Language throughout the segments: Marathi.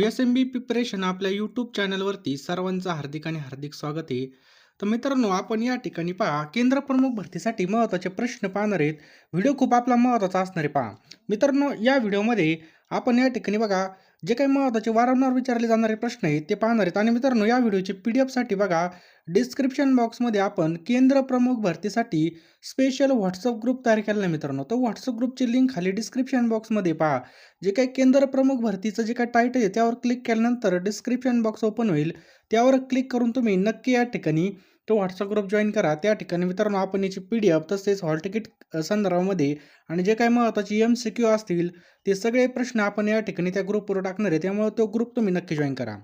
एस एम बी प्रिपरेशन आपल्या यूट्यूब चॅनलवरती सर्वांचं हार्दिक आणि हार्दिक स्वागत आहे. तर मित्रांनो आपण या ठिकाणी पहा केंद्र प्रमुख भरतीसाठी महत्त्वाचे प्रश्न पाहणार आहेत. व्हिडिओ खूप आपला महत्त्वाचा असणार आहे पहा. मित्रांनो या व्हिडिओमध्ये आपण या ठिकाणी बघा जे काही महत्त्वाचे वारंवार विचारले जाणारे प्रश्न आहेत ते पाहणार आहेत. आणि मित्रांनो या व्हिडिओचे पी डी एफसाठी बघा डिस्क्रिप्शन बॉक्समध्ये आपण केंद्र प्रमुख भरतीसाठी स्पेशल व्हॉट्सअप ग्रुप तयार केलेला आहे मित्रांनो. तो व्हॉट्सअप ग्रुपची लिंक खाली डिस्क्रिप्शन बॉक्समध्ये पहा. जे काही केंद्र प्रमुख भरतीचं जे काही टायटल आहे त्यावर क्लिक केल्यानंतर डिस्क्रिप्शन बॉक्स ओपन होईल. त्यावर क्लिक करून तुम्ही नक्की या ठिकाणी तो व्हॉट्सअप ग्रुप जॉईन करा. त्या ठिकाणी मित्रांनो आपण याची पी डी एफ तसेच हॉल तिकीट संदर्भामध्ये आणि जे काही महत्त्वाचे एम सी क्यू असतील ते सगळे प्रश्न आपण या ठिकाणी त्या ग्रुपवर टाकणार आहे. त्यामुळे तो ग्रुप तुम्ही नक्की जॉईन करा.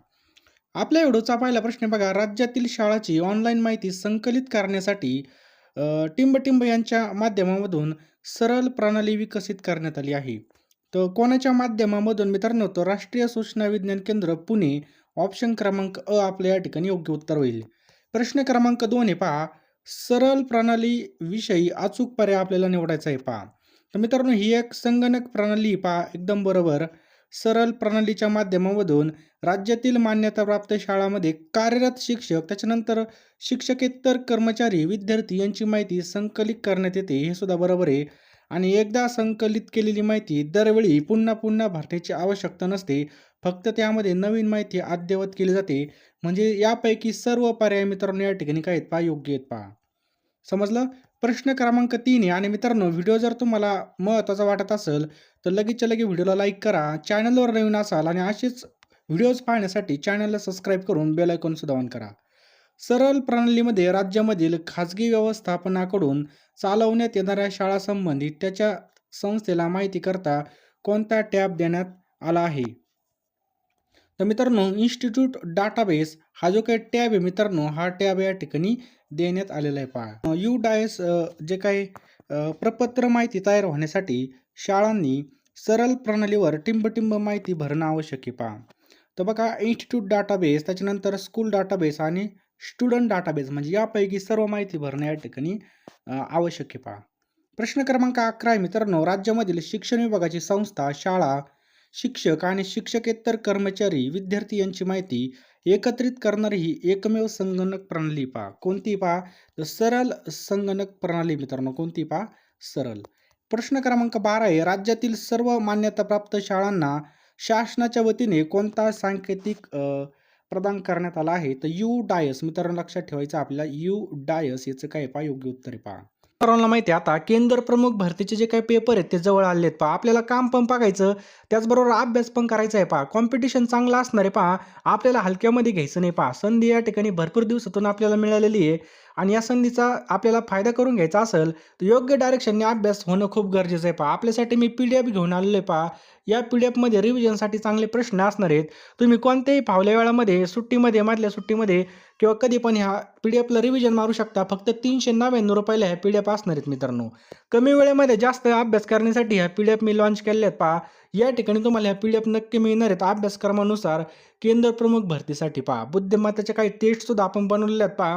आपल्या व्हिडिओचा पहिला प्रश्न बघा. राज्यातील शाळाची ऑनलाईन माहिती संकलित करण्यासाठी टिंबटिंब यांच्या माध्यमामधून सरळ प्रणाली विकसित करण्यात आली आहे. तर कोणाच्या माध्यमामधून मित्रांनो तर राष्ट्रीय सूचना विज्ञान केंद्र पुणे. ऑप्शन क्रमांक अ आपल्या या ठिकाणी योग्य उत्तर होईल. प्रश्न क्रमांक दोन आहे पहा. सरळ प्रणाली विषयी अचूक पर्याय आपल्याला निवडायचा आहे पहा. तर मित्रांनो ही एक संगणक प्रणाली पहा एकदम बरोबर. सरळ प्रणालीच्या माध्यमामधून राज्यातील मान्यताप्राप्त शाळामध्ये कार्यरत शिक्षक त्याच्यानंतर शिक्षकेतर कर्मचारी विद्यार्थी यांची माहिती संकलित करण्यात येते हे सुद्धा बरोबर आहे. आणि एकदा संकलित केलेली माहिती दरवेळी पुन्हा पुन्हा भरण्याची आवश्यकता नसते. फक्त त्यामध्ये नवीन माहिती अद्ययावत केली जाते. म्हणजे यापैकी सर्व पर्याय मित्रांनो या ठिकाणी काय आहेत पहा? योग्य आहेत पहा. समजलं? प्रश्न क्रमांक तीन आहे. आणि मित्रांनो व्हिडिओ जर तुम्हाला महत्त्वाचा वाटत असेल तर लगेचच्या लगे व्हिडिओला लाईक करा. चॅनलवर नवीन असाल आणि असेच व्हिडिओज पाहण्यासाठी चॅनलला सबस्क्राईब करून बेल सुद्धा ऑन करा. सरळ प्रणालीमध्ये राज्यामधील खाजगी व्यवस्थापनाकडून चालवण्यात येणाऱ्या शाळा संबंधित त्याच्या संस्थेला माहिती करता कोणता टॅब देण्यात आला आहे? तर मित्रांनो इन्स्टिट्यूट डाटाबेस हा जो काही टॅब आहे मित्रांनो हा टॅब या ठिकाणी देण्यात आलेला आहे पहा. यू डायस जे काही प्रपत्र माहिती तयार होण्यासाठी शाळांनी सरल प्रणालीवर टिंबटिंब माहिती भरणं आवश्यक आहे पहा. तर बघा इन्स्टिट्यूट डाटाबेस त्याच्यानंतर स्कूल डाटाबेस आणि स्टुडंट डाटाबेस म्हणजे यापैकी सर्व माहिती भरणं या ठिकाणी आवश्यक आहे पहा. प्रश्न क्रमांक अकरा आहे मित्रांनो राज्यामधील शिक्षण विभागाची संस्था शाळा शिक्षक आणि शिक्षकेतर कर्मचारी विद्यार्थी यांची माहिती एकत्रित करणारी ही एकमेव संगणक प्रणाली पहा. कोणती पहा? तर सरल संगणक प्रणाली मित्रांनो कोणती पहा? सरळ प्रश्न क्रमांक बारा आहे. राज्यातील सर्व मान्यताप्राप्त शाळांना शासनाच्या वतीने कोणता सांकेतिक प्रदान करण्यात आला आहे? तर यू डायस मित्रांनो लक्षात ठेवायचं आपल्याला यू डायस याचं काय आहे पहा? योग्य उत्तर पहा. सर्वांना माहिती आहे आता केंद्र प्रमुख भरतीचे जे काही पेपर आहेत ते जवळ आले आहेत पहा. आपल्याला काम पण बघायचं त्याचबरोबर अभ्यास पण करायचा आहे पहा. कॉम्पिटिशन चांगलं असणार आहे पहा. आपल्याला हलक्यामध्ये घ्यायचं नाही पहा. संधी या ठिकाणी भरपूर दिवसातून आपल्याला मिळालेली आहे आणि या संधीचा आपल्याला फायदा करून घ्यायचा असेल तर योग्य डायरेक्शनने अभ्यास होणं खूप गरजेचं आहे पहा. आपल्यासाठी मी पी डी एफ घेऊन आलेलो आहे पहा. या पी डी एफमध्ये रिव्हिजनसाठी चांगले प्रश्न असणार आहेत. तुम्ही कोणत्याही फावल्या वेळामध्ये सुट्टीमध्ये मधल्या सुट्टीमध्ये किंवा कधी पण ह्या पी डी एफला रिव्हिजन मारू शकता. फक्त तीनशे नव्याण्णव रुपयाला ह्या पी डी एफ असणार आहेत मित्रांनो. कमी वेळेमध्ये जास्त अभ्यास करण्यासाठी ह्या पी डी एफ मी लॉन्च केले आहेत पहा. या ठिकाणी तुम्हाला ह्या पी डी एफ नक्की मिळणार आहेत. अभ्यासक्रमानुसार केंद्र प्रमुख भरतीसाठी पहा. बुद्धिमत्ताच्या काही टेस्टसुद्धा आपण बनवलेल्या आहेत पहा.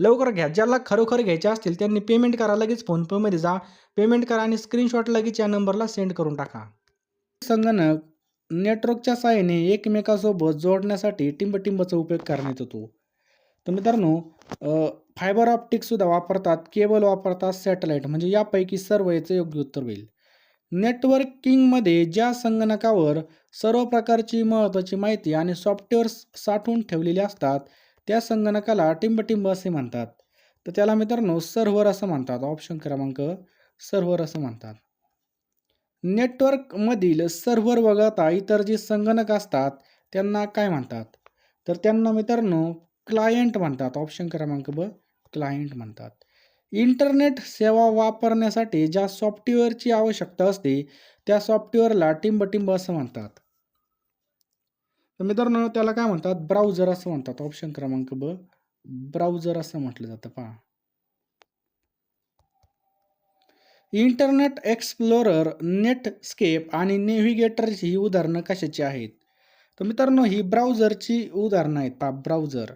लवकर घ्या. ज्याला खरोखर घ्यायचे असतील त्यांनी पेमेंट करा लगेच फोनपेमध्ये जा. पेमेंट करा आणि स्क्रीनशॉट लगेच या नंबरला सेंड करून टाका. संगणक नेटवर्कच्या साहाय्याने एकमेकासोबत जोडण्यासाठी टिंबटिंबचा उपयोग करण्यात येतो. तर मित्रांनो फायबर ऑप्टिकसुद्धा वापरतात केबल वापरतात सॅटेलाईट म्हणजे यापैकी सर्व याचं योग्य उत्तर होईल. नेटवर्किंगमध्ये ज्या संगणकावर सर्व प्रकारची महत्त्वाची माहिती आणि सॉफ्टवेअर्स साठवून ठेवलेली असतात त्या संगणकाला टिंबटिंब असे म्हणतात. तर त्याला मित्रांनो सर्व्हर असं म्हणतात. ऑप्शन क्रमांक सर्व्हर असं म्हणतात. नेटवर्कमधील सर्व्हर वगळता इतर जे संगणक असतात त्यांना काय म्हणतात? तर त्यांना मित्रांनो क्लायंट म्हणतात. ऑप्शन क्रमांक ब क्लायंट म्हणतात. इंटरनेट सेवा वापरण्यासाठी ज्या सॉफ्टवेअरची आवश्यकता असते त्या सॉफ्टवेअरला टिंबटिंब असं म्हणतात. तर मित्रांनो त्याला काय म्हणतात? ब्राउझर असं म्हणतात. ऑप्शन क्रमांक ब. ब्राउझर असं म्हटलं जातं पहा. इंटरनेट एक्सप्लोरर नेटस्केप आणि नेव्हिगेटरची ही उदाहरणं कशाची आहेत? तर मित्रांनो ही ब्राउझरची उदाहरणं आहेत पहा ब्राउझर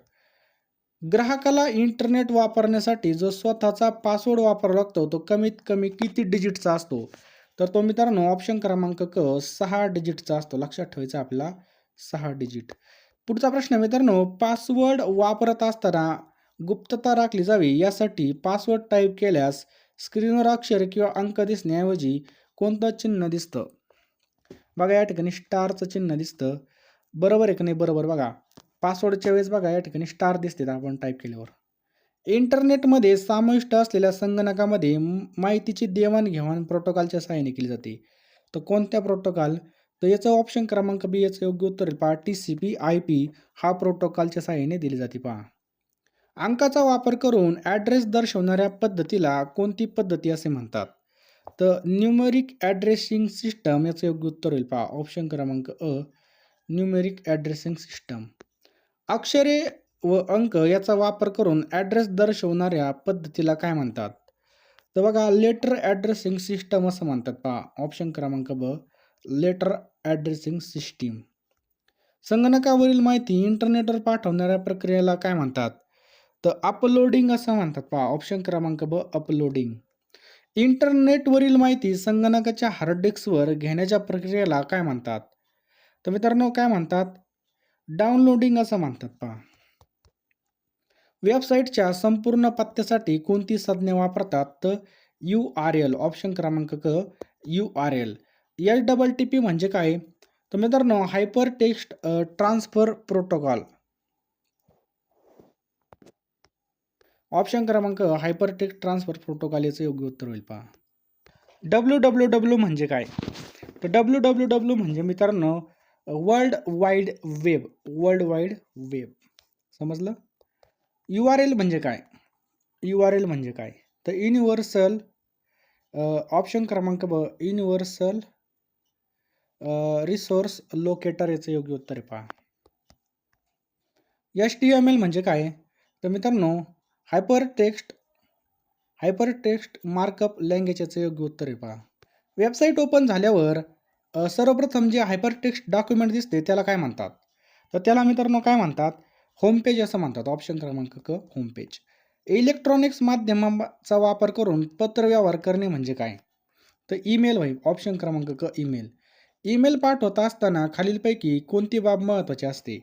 ग्राहकाला इंटरनेट वापरण्यासाठी जो स्वतःचा पासवर्ड वापरावा लागतो तो कमीत कमी किती डिजिटचा असतो? तर तो मित्रांनो ऑप्शन क्रमांक क सहा डिजिटचा असतो. लक्षात ठेवायचा आपला सहा डिजिट पुढचा प्रश्न मित्रांनो पासवर्ड वापरत असताना गुप्तता राखली जावी यासाठी पासवर्ड टाईप केल्यास स्क्रीनवर अक्षर किंवा अंक दिसण्याऐवजी कोणतं चिन्ह दिसतं? बघा या ठिकाणी स्टारचं चिन्ह दिसतं. बरोबर आहे का नाही? बरोबर बघा. पासवर्डच्या वेळेस बघा या ठिकाणी स्टार दिसते आपण टाईप केल्यावर. इंटरनेटमध्ये समाविष्ट असलेल्या संगणकामध्ये माहितीची देवाणघेवाण प्रोटोकॉलच्या सहाय्याने केली जाते. तर कोणत्या प्रोटोकॉल तर याचं ऑप्शन क्रमांक बी याचं योग्य उत्तर पहा T C P I P हा प्रोटोकॉलच्या सहाय्याने दिली जाते पहा. अंकाचा वापर करून ॲड्रेस दर्शवणाऱ्या पद्धतीला कोणती पद्धती असे म्हणतात? तर न्यूमेरिक ॲड्रेसिंग सिस्टम याचं योग्य उत्तर होईल पहा. ऑप्शन क्रमांक अ न्यूमेरिक ॲड्रेसिंग सिस्टम अक्षरे व अंक याचा वापर करून ॲड्रेस दर्शवणाऱ्या पद्धतीला काय म्हणतात? तर बघा लेटर ॲड्रेसिंग सिस्टम असं म्हणतात पहा. ऑप्शन क्रमांक ब लेटर ॲड्रेसिंग सिस्टीम. संगणकावरील माहिती इंटरनेटवर पाठवणाऱ्या प्रक्रियेला काय म्हणतात? तर अपलोडिंग असं म्हणतात. पहा ऑप्शन क्रमांक ब अपलोडिंग इंटरनेटवरील माहिती संगणकाच्या हार्ड डिस्कवर घेण्याच्या प्रक्रियेला काय म्हणतात? तर मित्रांनो काय म्हणतात? डाउनलोडिंग असं म्हणतात पहा. वेबसाईटच्या संपूर्ण पत्त्यासाठी कोणती संज्ञा वापरतात? तर यू आर एल ऑप्शन क्रमांक क U R L H double T P म्हणजे काय? तर मित्रांनो hyper text transfer protocol option क्रमांक हायपर टेक्स्ट ट्रान्सफर प्रोटोकॉल याचं योग्य उत्तर होईल पहा. डब्ल्यू डब्ल्यू डब्ल्यू म्हणजे काय? तर डब्ल्यू डब्ल्यू डब्ल्यू म्हणजे मित्रांनो world wide web world wide web समजलं? यू आर एल म्हणजे काय? यू आर एल म्हणजे काय? तर युनिव्हर्सल ऑप्शन क्रमांक ब युनिव्हर्सल रिसोर्स लोकेटर याचं योग्य उत्तर आहे पहा. एच टी एम एल म्हणजे काय? तर मित्रांनो hyper text hyper text markup language याचं योग्य उत्तर आहे पहा. वेबसाईट ओपन झाल्यावर सर्वप्रथम जे हायपर टेक्स्ट डॉक्युमेंट दिसते त्याला काय म्हणतात? तर त्याला मित्रांनो काय म्हणतात? होमपेज असं म्हणतात. ऑप्शन क्रमांक क होमपेज इलेक्ट्रॉनिक्स माध्यमाचा वापर करून पत्रव्यवहार करणे म्हणजे काय? तर ईमेल होईल ऑप्शन क्रमांक क ईमेल ईमेल पाठवत असताना खालीलपैकी कोणती बाब महत्त्वाची असते?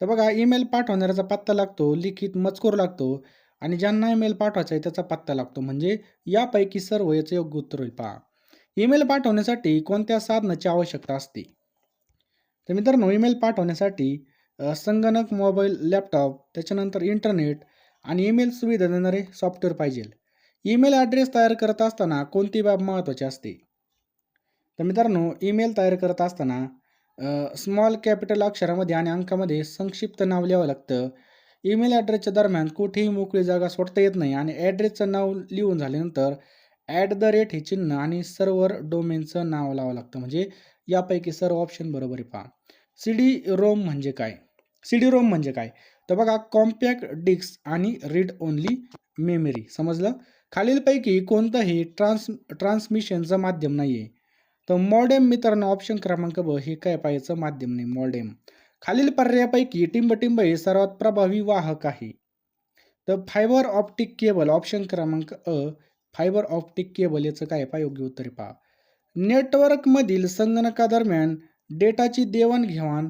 तर बघा ईमेल पाठवणाऱ्याचा पत्ता लागतो लिखित मजकूर लागतो आणि ज्यांना ईमेल पाठवायचा आहे त्याचा पत्ता लागतो. म्हणजे यापैकी सर्व याचं योग्य उत्तर होईल. पहा. ईमेल पाठवण्यासाठी कोणत्या साधनाची आवश्यकता असते? तर मित्रांनो ईमेल पाठवण्यासाठी संगणक मोबाईल लॅपटॉप त्याच्यानंतर इंटरनेट आणि ईमेल सुविधा देणारे सॉफ्टवेअर पाहिजे. ईमेल ॲड्रेस तयार करत असताना कोणती बाब महत्त्वाची असते? तर मित्रांनो ईमेल तयार करत असताना स्मॉल कॅपिटल अक्षरामध्ये आणि अंकामध्ये संक्षिप्त नाव लिहावं लागतं. ईमेल ॲड्रेसच्या दरम्यान कुठेही मोकळी जागा सोडता येत नाही आणि ॲड्रेसचं नाव लिहून झाल्यानंतर ॲट द रेट हे चिन्ह आणि सर्वर डोमेनचं नाव लावावं लागतं. म्हणजे यापैकी सर्व ऑप्शन बरोबर आहे पहा. सी डी रोम म्हणजे काय? सी डी रोम म्हणजे काय? तर बघा कॉम्पॅक्ट डिस्क आणि रीड ओनली मेमरी समजलं? खालीलपैकी कोणतंही ट्रान्स ट्रान्समिशनचं माध्यम नाही आहे तर मॉडेम मित्रांनो ऑप्शन क्रमांक ब हे काय पाहायचं? माध्यम नाही मॉडेम. खालील पर्यायापैकी टिंबटिंब हे सर्वात प्रभावी वाहक आहे. तर फायबर ऑप्टिक केबल ऑप्शन क्रमांक अ फायबर ऑप्टिक केबल याचं काय पहा योग्य उत्तर पहा. नेटवर्कमधील संगणकादरम्यान डेटाची देवाणघेवाण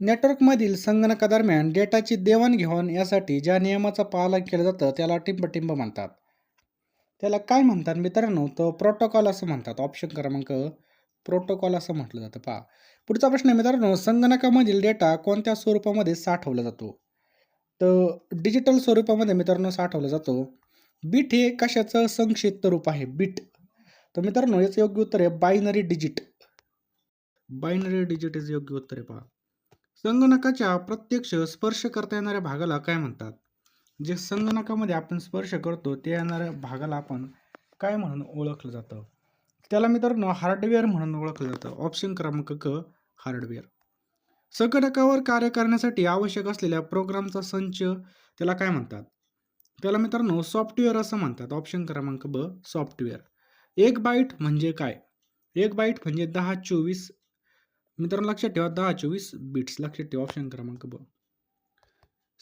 नेटवर्कमधील संगणकादरम्यान डेटाची देवाणघेवाण यासाठी ज्या नियमाचं पालन केलं जातं त्याला टिंबटिंब म्हणतात. त्याला काय म्हणतात मित्रांनो? तर प्रोटोकॉल असं म्हणतात. ऑप्शन क्रमांक प्रोटोकॉल असं म्हटलं जातं. पहा. पुढचा प्रश्न आहे मित्रांनो संगणकामधील डेटा कोणत्या स्वरूपामध्ये साठवला जातो? तर डिजिटल स्वरूपामध्ये मित्रांनो साठवला जातो. बीट हे कशाचं? संक्षिप्त रूप आहे. बीट तर मित्रांनो याचं योग्य उत्तर आहे binary digit binary digit is योग्य उत्तर आहे पहा. संगणकाच्या प्रत्यक्ष स्पर्श करता येणाऱ्या भागाला काय म्हणतात? जे संगणकामध्ये आपण स्पर्श करतो ते येणाऱ्या भागाला आपण काय म्हणून ओळखलं जातं? त्याला मित्रांनो हार्डवेअर म्हणून ओळखलं जातं. ऑप्शन क्रमांक क हार्डवेअर संगणकावर कार्य करण्यासाठी आवश्यक असलेल्या प्रोग्रामचा संच त्याला काय म्हणतात? त्याला मित्रांनो सॉफ्टवेअर असं म्हणतात. ऑप्शन क्रमांक ब सॉफ्टवेअर एक बाईट म्हणजे काय? एक बाईट म्हणजे दहा चोवीस मित्रांनो लक्षात ठेवा दहा चोवीस बिट्स लक्षात ठेवा ऑप्शन क्रमांक ब.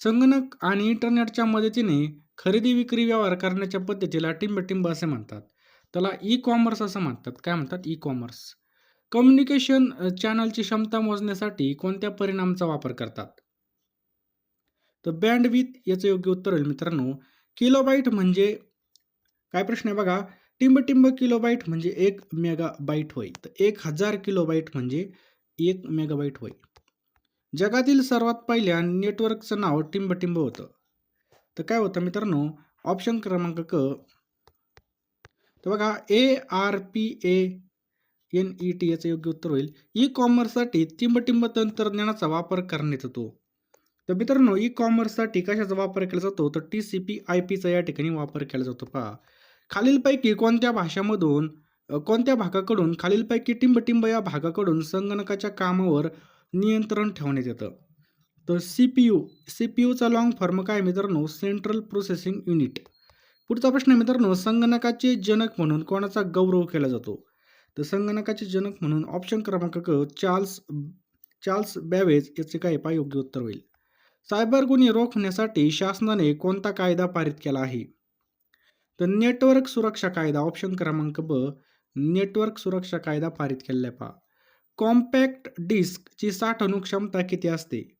संगणक आणि इंटरनेटच्या मदतीने खरेदी विक्री व्यवहार करण्याच्या पद्धतीला टिंबटिंब असे म्हणतात. त्याला ई कॉमर्स असं म्हणतात. काय म्हणतात? ई कॉमर्स कम्युनिकेशन चॅनलची क्षमता मोजण्यासाठी कोणत्या परिणामाचा वापर करतात? तर बँडविथ याचं योग्य उत्तर होईल मित्रांनो. किलोबाईट म्हणजे काय प्रश्न आहे बघा? टिंबटिंब किलोबाईट म्हणजे एक मेगा बाईट होय. तर एक हजार किलोबाईट म्हणजे एक मेगाबाईट होय. जगातील सर्वात पहिल्या नेटवर्कचं नाव टिंबटिंब होतं. तर काय होतं मित्रांनो ऑप्शन क्रमांक क. तर बघा A R P A N E T याचं योग्य उत्तर होईल. ई कॉमर्ससाठी टिंबटिंब तंत्रज्ञानाचा वापर करण्यात येतो. तर मित्रांनो ई कॉमर्ससाठी कशाचा वापर केला जातो? तर टी सी पी आय पीचा या ठिकाणी वापर केला जातो. पहा. खालीलपैकी कोणत्या भाषामधून कोणत्या भागाकडून खालीलपैकी टिंबटिंब या भागाकडून संगणकाच्या कामावर नियंत्रण ठेवण्यात येतं. तर C P U C P यूचा long form काय मित्रांनो? सेंट्रल प्रोसेसिंग युनिट पुढचा प्रश्न आहे मित्रांनो संगणकाचे जनक म्हणून कोणाचा गौरव केला जातो? तर संगणकाचे जनक म्हणून ऑप्शन क्रमांक क चार्ल्स चार्ल्स बॅवेज याचे काय पा योग्य उत्तर होईल. सायबर गुन्हे रोखण्यासाठी शासनाने कोणता कायदा पारित केला आहे? तर नेटवर्क सुरक्षा कायदा ऑप्शन क्रमांक ब नेटवर्क सुरक्षा कायदा पारित केलेला आहे पहा. कॉम्पॅक्ट डिस्कची साठवणूक क्षमता किती असते?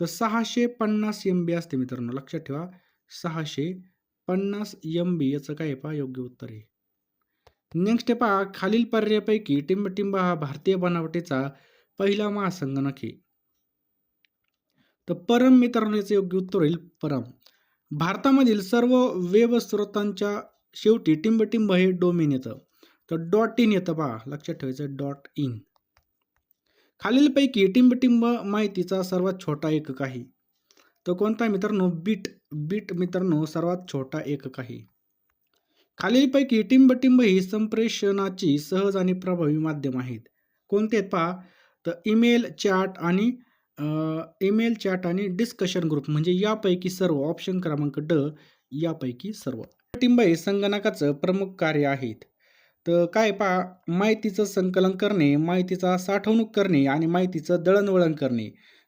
तर सहाशे पन्नास एम बी असते मित्रांनो. लक्षात ठेवा. सहाशे पन्नास एम बी याचं काय पहा? योग्य उत्तर आहे. नेक्स्ट पहा. खालील पर्यायापैकी टिंबटिंब हा भारतीय बनावटीचा पहिला महासंगणक आहे. तर परम मित्रांनो याचं योग्य उत्तर होईल परम. भारतामधील सर्व वेब स्रोतांच्या शेवटी टिंबटिंब हे डोमेन येतं. तर डॉट इन येतं पहा. लक्षात ठेवायचं. Dot in. खालीलपैकी टिंबटिंब माहितीचा सर्वात छोटा एकक आहे तो कोणता मित्रांनो? बीट. बीट मित्रांनो सर्वात छोटा एकक आहे खालीलपैकी टिंबटिंब ही संप्रेषणाची सहज आणि प्रभावी माध्यम आहेत. कोणते? आहेत पहा. तर ईमेल चॅट आणि ईमेल चॅट आणि डिस्कशन ग्रुप म्हणजे यापैकी सर्व. ऑप्शन क्रमांक ड यापैकी सर्व. टिंब हे संगणकाचं प्रमुख कार्य आहेत. तर काय पहा माहितीचं संकलन करणे माहितीचा साठवणूक करणे आणि माहितीचं दळणवळण करणे.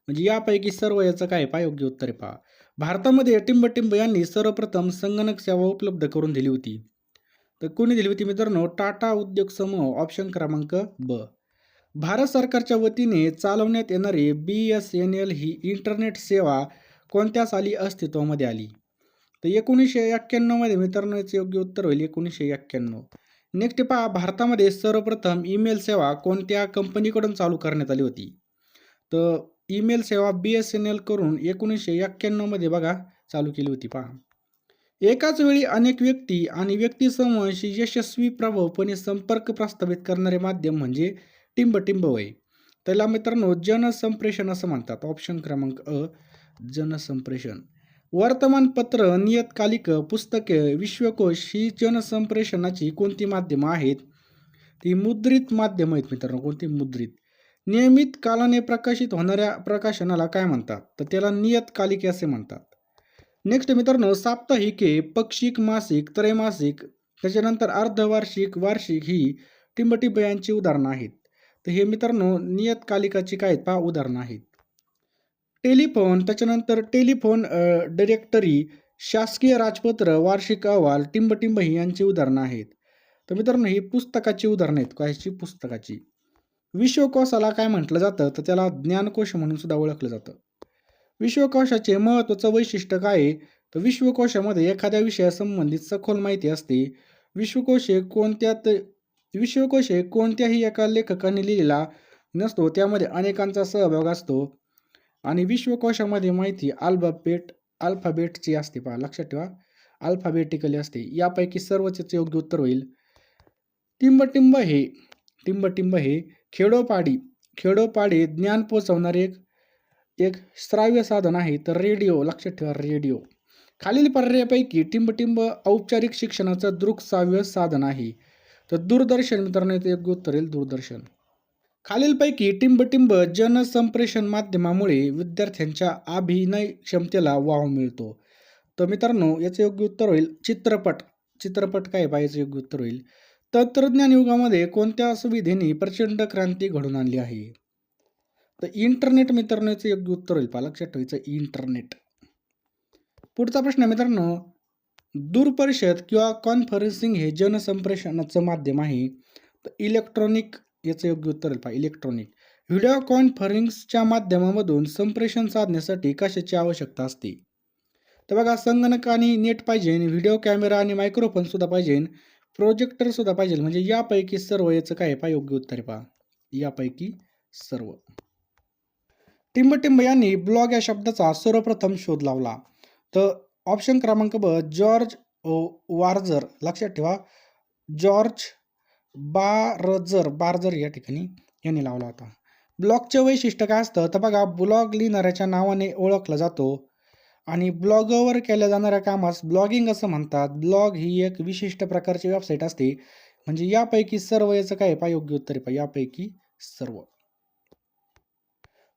म्हणजे यापैकी सर्व याचं काय पहा योग्य उत्तर आहे पहा. भारतामध्ये टिंबटिंब यांनी सर्वप्रथम संगणक सेवा उपलब्ध करून दिली होती. तर कोणी दिली होती मित्रांनो? टाटा उद्योग समूह ऑप्शन क्रमांक ब. भारत सरकारच्या वतीने चालवण्यात येणारी बी एस एन एल ही इंटरनेट सेवा कोणत्या साली अस्तित्वामध्ये आली? तर एकोणीसशे एक्क्याण्णवमध्ये मित्रांनो याचं योग्य उत्तर होईल एकोणीसशे एक्क्याण्णव. नेक्स्ट पहा भारतामध्ये सर्वप्रथम ईमेल सेवा कोणत्या कंपनीकडून चालू करण्यात आली होती? तर ईमेल सेवा बी एस एन एल करून एकोणीसशे एक्क्याण्णवमध्ये बघा चालू केली होती पहा. एकाच वेळी अनेक व्यक्ती आणि व्यक्तिसमूहांशी यशस्वी प्रभावपणे संपर्क प्रस्थापित करणारे माध्यम म्हणजे टिंबटिंब वय त्याला मित्रांनो जनसंप्रेषण असं म्हणतात. ऑप्शन क्रमांक अ जनसंप्रेषण. वर्तमानपत्र नियतकालिक पुस्तके विश्वकोश ही जनसंप्रेषणाची कोणती माध्यमं आहेत? ती मुद्रित माध्यम आहेत मित्रांनो कोणती मुद्रित? नियमित कालाने प्रकाशित होणाऱ्या प्रकाशनाला काय म्हणतात? तर त्याला नियतकालिके असे म्हणतात. नेक्स्ट मित्रांनो साप्ताहिके पक्षिक मासिक त्रैमासिक त्याच्यानंतर अर्धवार्षिक वार्षिक ही टिंबटिंब यांची उदाहरणं आहेत. तर हे मित्रांनो नियतकालिकाची काय आहेत? पहा उदाहरणं आहेत. टेलिफोन त्याच्यानंतर टेलिफोन डिरेक्टरी शासकीय राजपत्र वार्षिक अहवाल टिंबटिंब ही यांची उदाहरणं आहेत. तर मित्रांनो ही पुस्तकाची उदाहरणं आहेत कायची पुस्तकाची. विश्वकोशाला काय म्हटलं जातं? तर त्याला ज्ञानकोश म्हणून सुद्धा ओळखलं जातं. विश्वकोशाचे महत्त्वाचं वैशिष्ट्य काय आहे? तर विश्वकोशामध्ये एखाद्या विषयासंबंधित सखोल माहिती असते. विश्वकोश हे कोणत्यात विश्वकोश हे कोणत्याही एका लेखकाने लिहिलेला नसतो. त्यामध्ये अनेकांचा सहभाग असतो. आणि विश्वकोशामध्ये माहिती अल्फाबेट अल्फाबेटची असते पहा लक्षात ठेवा. अल्फाबेटिकली असते. यापैकी सर्वच योग्य उत्तर होईल. टिंबटिंब हे टिंबटिंब हे खेडोपाडी खेडोपाडी ज्ञान पोचवणारे एक एक श्राव्य साधन आहे. तर रेडिओ लक्षात ठेवा रेडिओ. खालील पर्यायापैकी टिंबटिंब औपचारिक शिक्षणाचं दृकश्राव्य साधन आहे. तर दूरदर्शन मित्रांनो येथे योग्य उत्तर येईल. दूरदर्शन. खालीलपैकी टिंबटिंब जनसंप्रेषण माध्यमामुळे विद्यार्थ्यांच्या अभिनय क्षमतेला वाव मिळतो. तर मित्रांनो याचं योग्य उत्तर होईल चित्रपट. चित्रपट काय पाहिजे योग्य उत्तर होईल. तंत्रज्ञान युगामध्ये कोणत्या सुविधेने प्रचंड क्रांती घडून आणली आहे? तर इंटरनेट मित्रांनो याचं योग्य उत्तर होईल पहा लक्षात ठेवायचं इंटरनेट. पुढचा प्रश्न आहे मित्रांनो दूरपरिषद किंवा कॉन्फरन्सिंग हे जनसंप्रेषणाचं माध्यम आहे. तर इलेक्ट्रॉनिक याचं योग्य उत्तर पहा इलेक्ट्रॉनिक व्हिडिओ कॉन्फरन्सच्या माध्यमामधून संप्रेषण साधण्यासाठी कशाची आवश्यकता असते? तर बघा संगणक आणि नेट पाहिजे व्हिडिओ कॅमेरा आणि मायक्रोफोन सुद्धा पाहिजे प्रोजेक्टर सुद्धा पाहिजे. म्हणजे यापैकी सर्व याचं काय पहा योग्य उत्तर पहा. यापैकी सर्व. टिंबटिंब यांनी ब्लॉग या शब्दाचा सर्वप्रथम शोध लावला. तर ऑप्शन क्रमांक ब जॉर्ज वार्जर लक्षात ठेवा. जॉर्ज बारजर बारजर या ठिकाणी यांनी लावला होता. ब्लॉगचे वैशिष्ट्य काय असतं? तर बघा ब्लॉग लिहिणाऱ्याच्या नावाने ओळखला जातो आणि ब्लॉगवर केल्या जाणाऱ्या कामास ब्लॉगिंग असं म्हणतात. ब्लॉग ही एक विशिष्ट प्रकारची वेबसाईट असते. म्हणजे यापैकी सर्व याचं काय पा योग्य उत्तर पा यापैकी सर्व.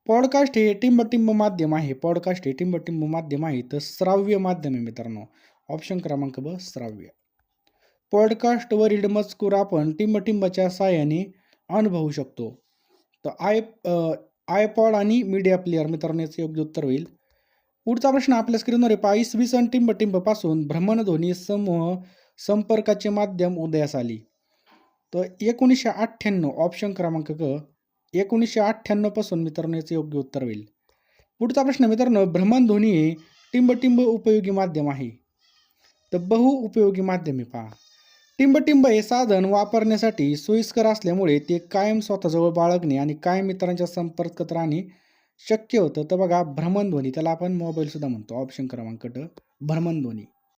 पॉडकास्ट हे टिंबटिंब माध्यम आहे. पॉडकास्ट हे टिंबटिंब माध्यम आहे. तर श्राव्य माध्यम आहे मित्रांनो. ऑप्शन क्रमांक ब श्राव्य. पॉडकास्टवरील मजकूर आपण टिंबटिंबाच्या साहाय्याने अनुभवू शकतो. तर आय आयपॉड आणि मीडिया प्लेअर मित्रांनो याचं योग्य उत्तर होईल. पुढचा प्रश्न आपल्या स्क्रीनवर आहे. पहा इसवी सन टिंबटिंबपासून भ्रमणध्वनी समूह संपर्काचे माध्यम उदयास आली. तर एकोणीसशे अठ्ठ्याण्णव ऑप्शन क्रमांक क एकोणीसशे अठ्ठ्याण्णवपासून मित्रांनो याचं योग्य उत्तर होईल. पुढचा प्रश्न मित्रांनो भ्रमणध्वनी हे टिंबटिंब उपयोगी माध्यम आहे. तर बहु उपयोगी माध्यम आहे पहा. टिंबटिंब हे साधन वापरण्यासाठी सोयीस्कर असल्यामुळे ते कायम स्वतःजवळ बाळगणे आणि कायम मित्रांच्या संपर्कात राहणे शक्य होतं. तर बघा भ्रमणध्वनी त्याला आपण मोबाईलसुद्धा म्हणतो. ऑप्शन क्रमांक ड भ्रमणध्वनी.